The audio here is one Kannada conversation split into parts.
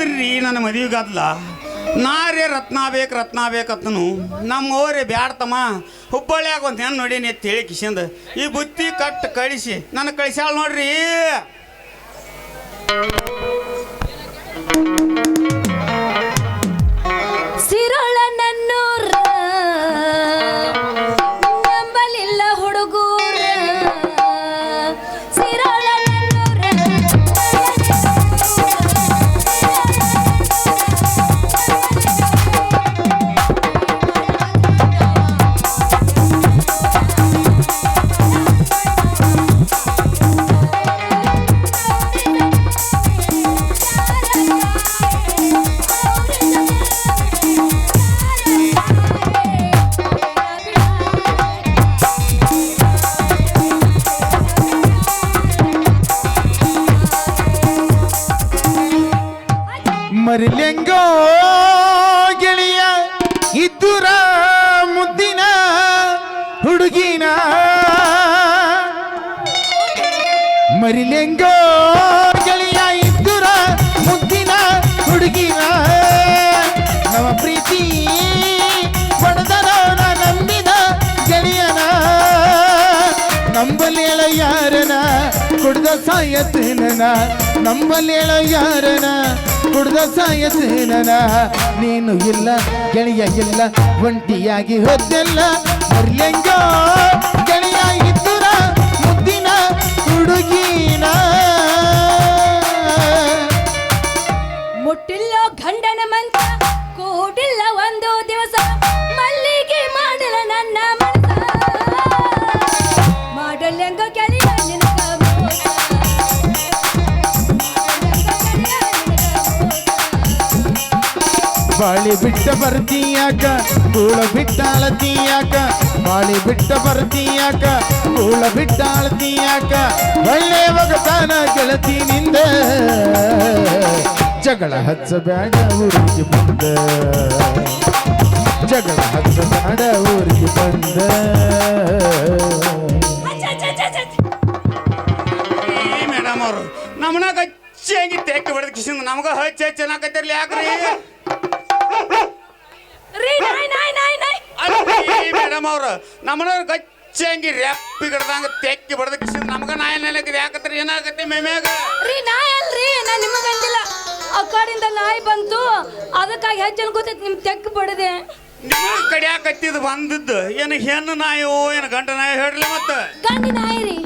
ಬರ್ತೀರಿ ನನ್ನ ಮದುವೆಗಾದ್ಲ. ನಾರೇ ರತ್ನ ಬೇಕು, ರತ್ನ ನಮ್ಮ ಓರೇ ಬ್ಯಾಡ್ತಮ್ಮ. ಹುಬ್ಬಳ್ಳಿಯಾಗ ಒಂದು ಹೆಣ್ಣು ನೋಡೀನಿ ಅಂತ ಹೇಳಿ ಕಿಶಿಂದ. ಈ ಬುತ್ತಿ ಕಟ್ಟು ಕಳಿಸಿ. ನನ್ನ ಕಳಿಸ್ಯಾಳ ನೋಡ್ರಿ. ಮರಿಲೆಂಗೋ ಗೆಳೆಯ ಇದ್ದುರ ಮುದ್ದಿನ ಹುಡುಗಿನ. ನಮ್ಮ ಪ್ರೀತಿ ಪಡೆದರ ನಂಬಿದ ಗೆಳೆಯನ. ನಂಬಲೇಳ ಯಾರನ ಕುಡ್ದ ಸಾಯತೇನನ ನಂಬಲೇಳ ಯಾರನ ಕುಡ್ದ ಸಾಯತೇನನ ನೀನು ಇಲ್ಲ, ಗೆಳೆಯ ಇಲ್ಲ, ಒಂಟಿಯಾಗಿ ಹೋದ್ದೆಲ್ಲ ಮರ್ಲೆಂಗ ಗೆಳೆಯ ಇದ್ದುರ ಮುದ್ದಿನ ಹುಡುಗಿನ ಮುಟ್ಟಿಲ್ಲ ಗಂಡನ ಮಂತ ಕೂಡಿಲ್ಲ ಒಂದು ದಿವಸ. ಮಲ್ಲಿಗೆ ಮಾಡಲ ನನ್ನ ಮನಸ. ಮಾಡಲೆಂಗ ಮೋಸ. ಬಾಳಿ ಬಿಟ್ಟ ಬರ್ತೀಯಾಕ ಕೂಳ ಬಿಟ್ಟ ಅಳತೀಯಾಕ ಬಾಳಿ ಬಿಟ್ಟ ಬರ್ತೀಯಾಕ, ಕೂಳ ಬಿಟ್ಟ ಆಳ್ತೀಯಾಕ, ಒಳ್ಳೆ ಒಗತಾನ ಗೆಳತಿನಿಂದ ಜಗಳ ಹಚ್ಚಬೇಡ ಊರಿಗೆ ಬಂದ. ಜಗಳ ಹಚ್ಚಬೇಡ ಊರಿಗೆ ಬಂದ. ಮೇಡಮ್ ಅವರು, ನಮ್ಮನ್ನ ಗಚ್ಚಿಯಾಗಿ ತೆಕ್ಕಿ ಹೊಡೆದ ಕಿಶಂದ ನಮಗ ಹಚ್ಚ ಹಚ್ಚ ಅನ್ನಕತ್ತಿರ್ಲಿ ಯಾಕ್ರಿ? ಮೇಡಮ್ ಅವರು ನಮ್ಮನ್ನ ಗಚ್ಚಂಗಿ ರ್ಯಾಪಿ ಗಿಡದಂಗ ತೆಕ್ಕಿ ಬಡದಕ್ಕೆ ನಮಗೆ ನಮಗ ನಾಯ ನೆಲಕ್ಕೆ ಯಾಕತ್ರಿ ಏನಾಗತ್ತೆ ಮೇಮ್ಯಾಗ? ರೀ ನಾಯ್ ಅಲ್ರಿ ನಾ ನಿಮಗ ಅಂದಿಲ್ಲ ಆ ಕಾಡಿಂದ ನಾಯಿ ಬಂತು. ಅದಕ್ಕಾಗಿ ಹೆಚ್ಚು ಅನ್ಕೋತೈತಿ ನಿಮ್ ತೆಕ್ಕ ಬಡದೆ. ನಿಮ್ಮ ಕಡಿಯಾಕತ್ತಿದ್ ಬಂದಿದ್ದು? ಏನು ಹೆಣ್ಣು ನಾಯೋ ಏನು ಗಂಡ ನಾಯಿ ಹೇಳ್ರಿ ಮತ್ತ? ಗಂಡಿ ನಾಯಿ ರೀ.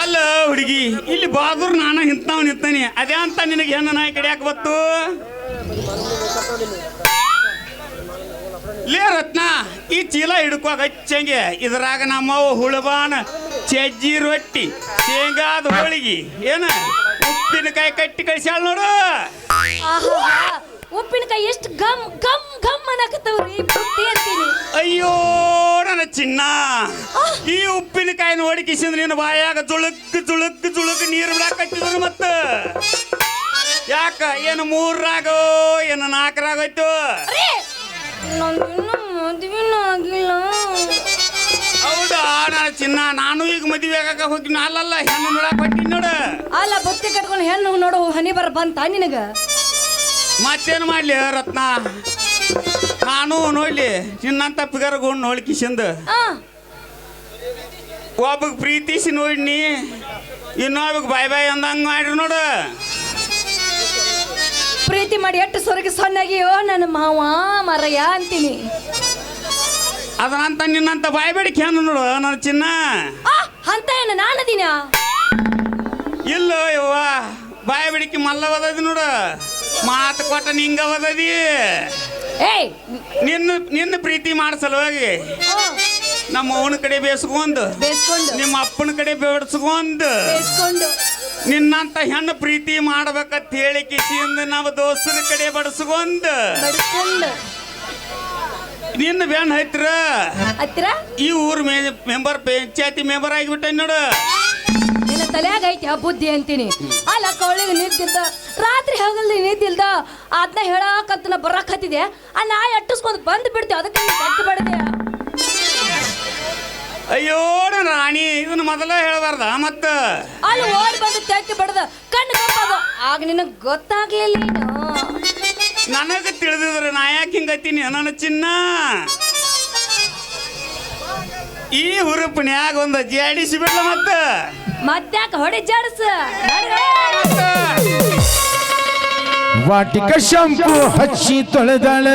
ಅಲ್ಲ ಹುಡುಗಿ ಇಲ್ಲಿ ಬಾದೂರ್ ನಾನು ಇಂಥವ್ ನಿಂತಾನೆ. ಅದೇ ಅಂತ ನಿನಗೆ ಹೆಣ್ಣು ನಾಯಿ ಕಡಿಯಾಕ ಬತ್ತು ಲೇ ರತ್ನ ಈ ಚೀಲ ಹಿಡ್ಕೋ ಹಚ್ಚಂಗೆ. ಇದ್ರಾಗ ನಮ್ಮವ್ವ ಹುಳಬಾನ ಚಜ್ಜಿ ರೊಟ್ಟಿ ಶೇಂಗಾದ ಹೋಳಿಗೆ ಏನ? ಉಪ್ಪಿನಕಾಯಿ ಕಟ್ಟಿ ಕಳಿಸ್ಯಾಳ ನೋಡು. ಆಹಾ ಉಪ್ಪಿನಕಾಯಿ ಎಷ್ಟು ಗಮ್ ಗಮ್ ಗಮ್ ಅನ್ನಕತ್ತವ್ರಿ ಬುತ್ತಿ ಅಂತೀನಿ. ಅಯ್ಯೋ ನನ್ನ ಚಿನ್ನ. ಈ ಉಪ್ಪಿನಕಾಯಿ ನೋಡಿ ಕಿಸಿಂದ್ರ ನಿನ್ನ ಬಾಯಾಗ ಜುಳುಕ್ ಜುಳುಕ್ ಜುಳುಕ್ ನೀರು ಬಿಡಾಕತ್ತಿದ್ರು ಮತ್ತ. ಯಾಕ ಏನು ಮೂರ್ರಾಗೋ ಏನು ನಾಲ್ಕರಾಗೋಯ್ತು ಮದುವೆನೂ ಆಗಿಲ್ಲ. ಹೌದಾ ನಾನು ಚಿನ್ನ. ನಾನು ಈಗ ಮದುವೆ ಆಗಾಕ ಹೋಗಿ ಅಲ್ಲಲ್ಲ ಹೆಣ್ಣು ನೋಡಕ್ ಹೊಟ್ಟಿ ನೋಡು. ಅಲ್ಲ ಬುತ್ತಿ ಕಟ್ಕೊಂಡು ಹೆಣ್ಣು ನೋಡು ಹನಿ ಬರ ಬಂತ ನಿನಗ? ಮತ್ತೇನು ಮಾಡ್ಲಿ ರತ್ನ? ನಾನು ನೋಡ್ಲಿ ನಿನ್ನಂತ ಪಿಗರ್ಗೊಂಡು ನೋಡಿ ಕಿಶಂದ. ಆ. ಒಬ್ಬಗ್ ಪ್ರೀತಿಸಿ ನೋಡ್ನಿ ಇನ್ನೊಬ್ಬಗ್ ಬಾಯ್ ಬಾಯ್ ಅಂದಂಗ ಮಾಡ್ರಿ ನೋಡು. ಪ್ರೀತಿ ಮಾಡಿ ಎಷ್ಟು ಸೊರಗಿ ಸೊನ್ನಗಿಯೋ ನನ್ನ ಮಾವ ಮರಯ್ಯ ಅಂತೀನಿ. ಅದ್ರಂತ ನಿನ್ನಂತ ಬಾಯ್ಬೇಡಿಕೆ ಅನ್ನು ನೋಡು ನನ್ನ ಚಿನ್ನ. ಆ ಅಂತ ಏನು ನಾನದಿನ ಇಲ್ಲ ಯವ್ವ ಬಾಯ್ ಮಲ್ಲ ಮಲ್ಲವದದಿ ನೋಡು. ಮಾತು ಕೊಟ್ಟ ನಿಂಗ ಓದದಿ ಏಯ್! ನಿನ್ನ ನಿನ್ನ ಪ್ರೀತಿ ಮಾಡ ಸಲುವಾಗಿ ಆ, ನಮ್ಮ ಅವನ ಕಡೆ ಬೇಸ್ಕೊಂಡು ಬೇಸ್ಕೊಂಡು. ನಿಮ್ಮ ಅಪ್ಪನ ಕಡೆ ಬೇಡ್ಸ್ಕೊಂಡು ಬೇಸ್ಕೊಂಡು. ನಿನ್ನಂತ ಹೆಣ್ಣು ಪ್ರೀತಿ ಮಾಡ್ಬೇಕಂತ ಹೇಳಿ ಕಿಸಿಯಿಂದ ನಾವು ದೋಸ್ತರ ಕಡೆ ಬಡ್ಕೊಂಡು ನಿನ್ನ ಬೆಣ್ಣ ಹೈತ್ರ. ಹತ್ತಿರ ಈ ಊರ್ ಮೆಂಬರ್ ಪಂಚಾಯತಿ ಮೆಂಬರ್ ಆಗಿಬಿಟ್ಟ ನೋಡು. ನಿನ್ನ ತಲೆಯಾಗ ಐತಿ ಆ ಬುದ್ಧಿ ಅಂತೀನಿ. ಅಲ್ಲ ಕವಳಿಗೆ ನಿಂತಿದ್ದ ರಾತ್ರಿ ಹಗಲ್ ನಿಂತಿಲ್ದ ಅದನ್ನ ಹೇಳಕಂತ ಬರಕತ್ತಿದೆ. ಬರಕ್ ಹತ್ತಿದೆ ಆ ಅಟ್ಟಿಸ್ಕೊಂಡು ಬಂದು ಬಿಡ್ತೀವಿ ಅದಕ್ಕೆ ಕಟ್ಟಿ ಬಡ್ದೆ ಅಯ್ಯೋ ರಾಣಿ ಇದನ್ನ ಮೊದಲ ಹೇಳಬಾರ್ದ ಮತ್ತ? ಅಲ್ಲಿ ಓಡಿ ಬಂದು ತೆತ್ತಿ ಬಡ್ದ ಕಣ್ಣು ಕಪ್ಪದು ಆಗ ನಿನಗೆ ಗೊತ್ತಾಗ್ಲಿಲ್ಲ ನನಗೆ ತಿಳಿದಿದ್ರೆ ನಾ ಯಾಕೆ ಹಿಂಗತ್ತೀನಿ ನನ್ನ ಚಿನ್ನ? ಈ ಹುರುಪಿನ್ಯಾಗ ಒಂದು ಜಾಡಿಸಿ ಬಿಡ್ಲ ಮತ್ತ? ಮತ್ತ್ಯಾಕ ಹೊಡಿ ಜಾಡಿಸ. ವಾಟಿಕ ಶಂಪು ಹಚ್ಚಿ ತೊಳೆದಾಳ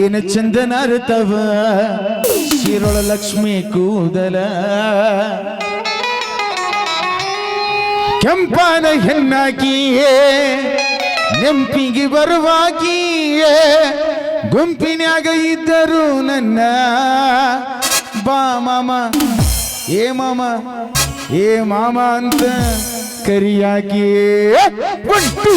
ಏನು ಚಂದನ ಅರ್ತವ? ಶಿರೋಳ ಲಕ್ಷ್ಮಿ ಕೂದಲ. ಕೆಂಪಾನ ಹೆಣ್ಣಾಕಿಯೇ ನೆಂಪಿಗೆ ಬರುವಾಗಿಯೇ ಗುಂಪಿನಾಗ ಇದ್ದರು ನನ್ನ ಬಾ ಮಾಮ. ಏ ಮಾಮ ಏ ಮಾಮ ಅಂತ ಕರಿಯಾಕಿಯೇ ಒನ್ ಟೂ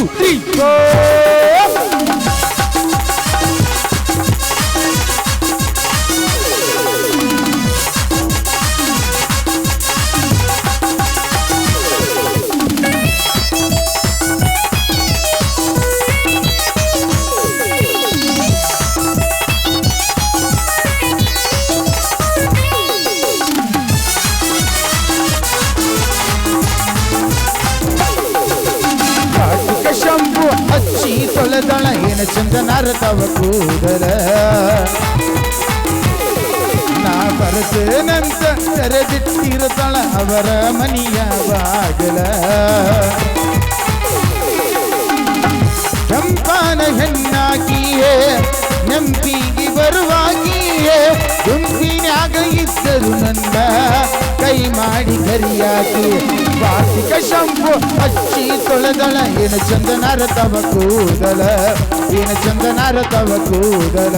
ಹಚ್ಚಿ ತೊಳೆದಳ ಏನ ಚಂದನಾರ ತವ ಕೂದಲ ನಾ ಬರ್ತೇನಂತ ತೆರೆದಿಟ್ಟಿರುತ್ತಾಳ ಅವರ ಮನಿಯ ಬಾಗಲ ಕೆಂಪಾನ ಹೆಣ್ಣಾಕಿಯೇ ನೆಂಪಿಗೆ ಬರುವಾಗಿಯೇ ಗುಂಪಿನ್ಯಾಗ ಇದ್ದರು ನನ್ನ ಕೈ ಮಾಡಿ ಕರಿಯಾಕಿ ವಾರ್ಷಿಕ ಶಂಭು ಹಚ್ಚಿ ತೊಳೆದಳ ಏನು ಚಂದನಾರ ತವ ಕೂದಲ ಏನು ಚಂದನಾರ ತವ ಕೂದಲ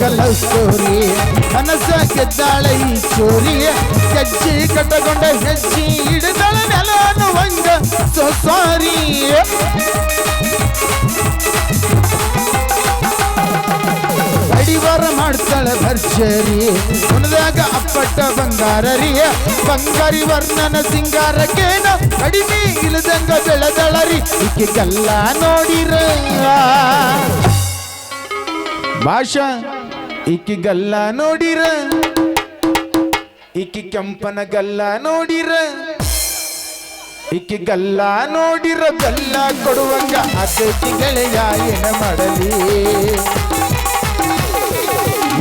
ಸಣ್ಣಂಗ ಲವ್ ಸ್ಟೋರಿ ಕನಸ ಗೆದ್ದಾಳ ಈ ಚೋರಿ ಹೆಜ್ಜೆ ಕಟ್ಟಗೊಂಡ ಹೆಜ್ಜೆ ಹಿಡಿದಳ ನೆಲ ಅನ್ನುವಂಗ ಸೊ ಸಾರಿ ಕಡಿವಾರ ಮಾಡ್ತಾಳ ಭರ್ಜರಿ ಕುಣದಾಗ ಅಪ್ಪಟ್ಟ ಬಂಗಾರರಿ ಬಂಗಾರಿ ವರ್ಣನ ಸಿಂಗಾರಕ್ಕೇನ ಕಡಿಮೆ ಇಲ್ಲದಂಗ ಬೆಳೆದಳರಿ ಈಕೆ ಕಲ್ಲ ನೋಡಿರ ಭಾಷಾ ಈಕಿ ಗಲ್ಲ ನೋಡಿರ? ಇಕ್ಕಿ ಕೆಂಪನ ಗಲ್ಲ ನೋಡಿರ? ಇಕ್ಕಿ ಗಲ್ಲ ನೋಡಿರ ಬೆಲ್ಲ ಕೊಡುವಂಗ ಅತಿಥಿ ಗೆಳೆಯ ಏನ ಮಾಡಲಿ?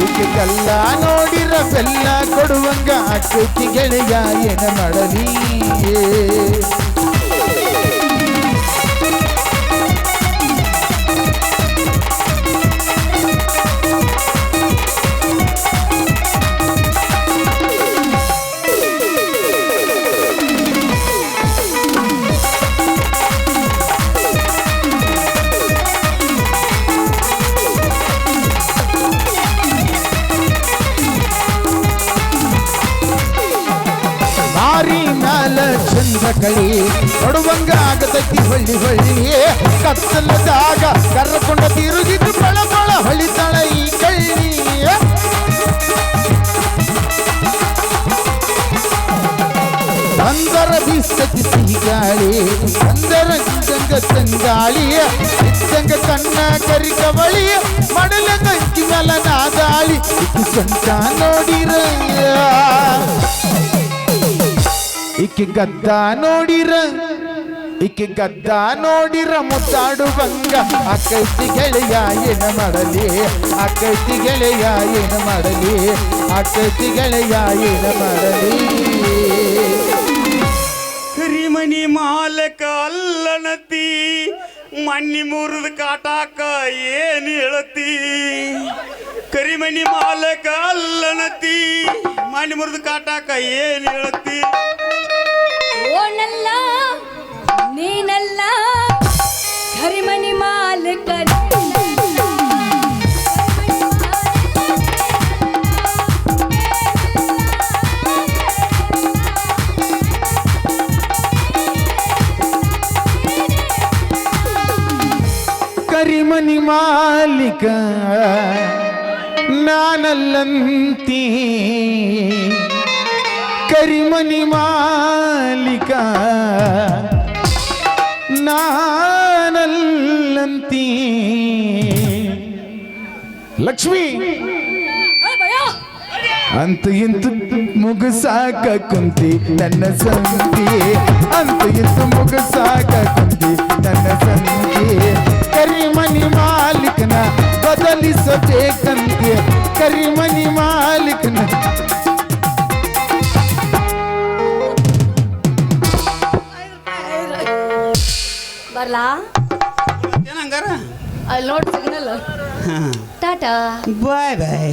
ಇಕ್ಕಿ ಗಲ್ಲ ನೋಡಿರ ಬೆಲ್ಲ ಕೊಡುವಂಗ ಅತಿಥಿ ಗೆಳೆಯ ಏನ ಮಾಡಲಿ? ಕಳಿ ಕೊಡುವಂಗ ಆಗತೈತಿ ಹೊಳ್ಳಿ ಹೊಳ್ಳಿ ಕತ್ತಲದಾಗ ಕರ್ರಕೊಂಡ ತಿರುಗಿದ್ದು ಬಳ ಬಳ ಹೊಳಿತಾಳ ಈ ಕಳ್ಳಿ ಅಂದರ ಬೀಸತಿ ಸಿಹಿಗಾಳಿ ಅಂದರ ಇದ್ದಂಗ ತಂಗಾಳಿ ಇದ್ದಂಗ ಕಣ್ಣ ಕರಿಕವಳಿ ಮಡಲ ಗಂಟಿ ಮೇಲ ನಾದಾಳಿ ಇಕ್ಕಿ ಸೊಂಟ ನೋಡಿರ ಇಕ್ಕಿ ಗದ್ದ ನೋಡಿರ ಇಕ್ಕಿ ಗದ್ದ ನೋಡಿರ ಮುತ್ತಾಡು ಬಂಗ ಅಕ್ಕೈತಿ ಗೆಳೆಯ ಏನ ಮಾಡಲಿ ಅಕ್ಕೈತಿ ಗೆಳೆಯ ಏನ ಮಾಡಲಿ ಅಕ್ಕೈತಿ ಗೆಳೆಯ ಏನ ಮಾಡಲಿ. ಕರಿಮನಿ ಮಾಲಕ ಅಲ್ಲನತಿ, ಮಣ್ಣಿ ಮುರಿದ ಕಾಟಾಕ ಏನ್ ಹೇಳತಿ? ಕರಿಮನಿ ಮಾಲಕ ಅಲ್ಲನತಿ, ಮಣ್ಣಿ ಮುರಿದ ಕಾಟಾಕ ಏನ್ ಹೇಳತಿ? ಓಣ್ಣ ನಾನಲ್ಲ ನೀನಲ್ಲ ಕರಿಮನಿ ಮಾಲಕ ಕರಿಮನಿ ಮಾಲಿಕ ನಾನಲ್ಲಂತೀ. ಕರಿಮನಿ ಮಾಲಿಕ ನಾನಲ್ಲಂತೀ ಲಕ್ಷ್ಮಿ ಅಂತ ಇಂತು ಮುಗಸಾಕ ಕುಂತಿ ನನ್ನ ಸಂತಿ ಅಂತ ಇಂತು ಮುಗಸಾಕ ಕುಂತಿ ನನ್ನ ಸಂತಿ ಕರಿಮನಿ ಮಾಲಿಕನ ಬದಲಿಸಬೇಕಂತೆ ಕರಿಮನಿ ಮಾಲಿಕನ ಬರ್ಲಾ? ಏನಂಗಾರ? ಅಲ್ಲಿ ನೋಡ್ ಸಿಗ್ನಲ್. ಟಾಟಾ. ಬಾಯ್ ಬಾಯ್.